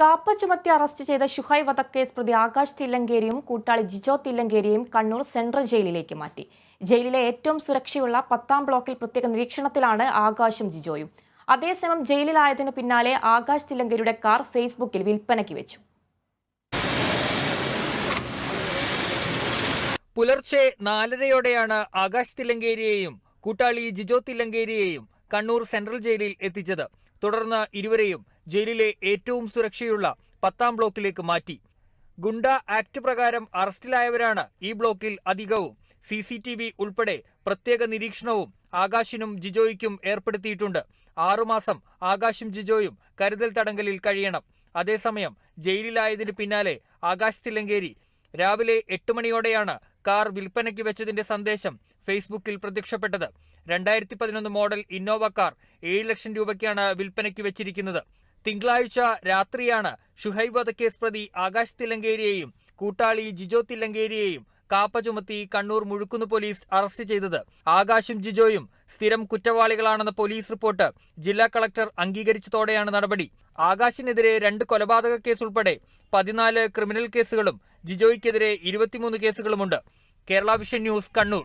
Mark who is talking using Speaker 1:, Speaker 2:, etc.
Speaker 1: കാപ്പ ചുമത്തി അറസ്റ്റ് ചെയ്ത ഷുഹൈ വധക്കേസ് പ്രതി ആകാശ് തില്ലങ്കേരിയും കൂട്ടാളി ജിജോ തില്ലങ്കേരിയും കണ്ണൂർ സെൻട്രൽ ജയിലിലേക്ക് മാറ്റി. ജയിലിലെ ഏറ്റവും സുരക്ഷയുള്ള പത്താം ബ്ലോക്കിൽ പ്രത്യേക നിരീക്ഷണത്തിലാണ് ആകാശും ജിജോയും. അതേസമയം ജയിലിലായതിനു പിന്നാലെ ആകാശ് തില്ലങ്കേരിയുടെ കാർ ഫേസ്ബുക്കിൽ വിൽപ്പനയ്ക്ക് വെച്ചു.
Speaker 2: പുലർച്ചെ നാലരയോടെയാണ് ആകാശ് തില്ലങ്കേരിയെയും കൂട്ടാളി ജിജോ തില്ലങ്കേരിയെയും കണ്ണൂർ സെൻട്രൽ ജയിലിൽ എത്തിച്ചത്. തുടർന്ന് ഇരുവരെയും ജയിലിലെ ഏറ്റവും സുരക്ഷയുള്ള പത്താം ബ്ലോക്കിലേക്ക് മാറ്റി. ഗുണ്ട ആക്ട് പ്രകാരം അറസ്റ്റിലായവരാണ് ഈ ബ്ലോക്കിൽ അധികവും. സി സി ടി വി ഉൾപ്പെടെ പ്രത്യേക നിരീക്ഷണവും ആകാശിനും ജിജോയ്ക്കും ഏർപ്പെടുത്തിയിട്ടുണ്ട്. ആറുമാസം ആകാശും ജിജോയും കരുതൽ തടങ്കലിൽ കഴിയണം. അതേസമയം ജയിലിലായതിനു പിന്നാലെ ആകാശ് തില്ലങ്കേരി രാവിലെ എട്ട് മണിയോടെയാണ് കാർ വിൽപ്പനയ്ക്ക് വെച്ചതിന്റെ സന്ദേശം ഫേസ്ബുക്കിൽ പ്രത്യക്ഷപ്പെട്ടത്. രണ്ടായിരത്തി പതിനൊന്ന് മോഡൽ ഇന്നോവ കാർ ഏഴ് ലക്ഷം രൂപയ്ക്കാണ് വിൽപ്പനയ്ക്ക് വെച്ചിരിക്കുന്നത്. തിങ്കളാഴ്ച രാത്രിയാണ് ഷുഹൈബ് വധക്കേസ് പ്രതി ആകാശ് തില്ലങ്കേരിയെയും കൂട്ടാളി ജിജോ തില്ലങ്കേരിയെയും കാപ്പ ചുമത്തി കണ്ണൂർ മുഴുക്കുന്ന് പോലീസ് അറസ്റ്റ് ചെയ്തത്. ആകാശും ജിജോയും സ്ഥിരം കുറ്റവാളികളാണെന്ന പോലീസ് റിപ്പോർട്ട് ജില്ലാ കളക്ടർ അംഗീകരിച്ചതോടെയാണ് നടപടി. ആകാശിനെതിരെ രണ്ട് കൊലപാതക കേസ് ഉൾപ്പെടെ പതിനാല് ക്രിമിനൽ കേസുകളും ജിജോയ്ക്കെതിരെ ഇരുപത്തിമൂന്ന് കേസുകളുമുണ്ട്. Kerala vision news Kannur.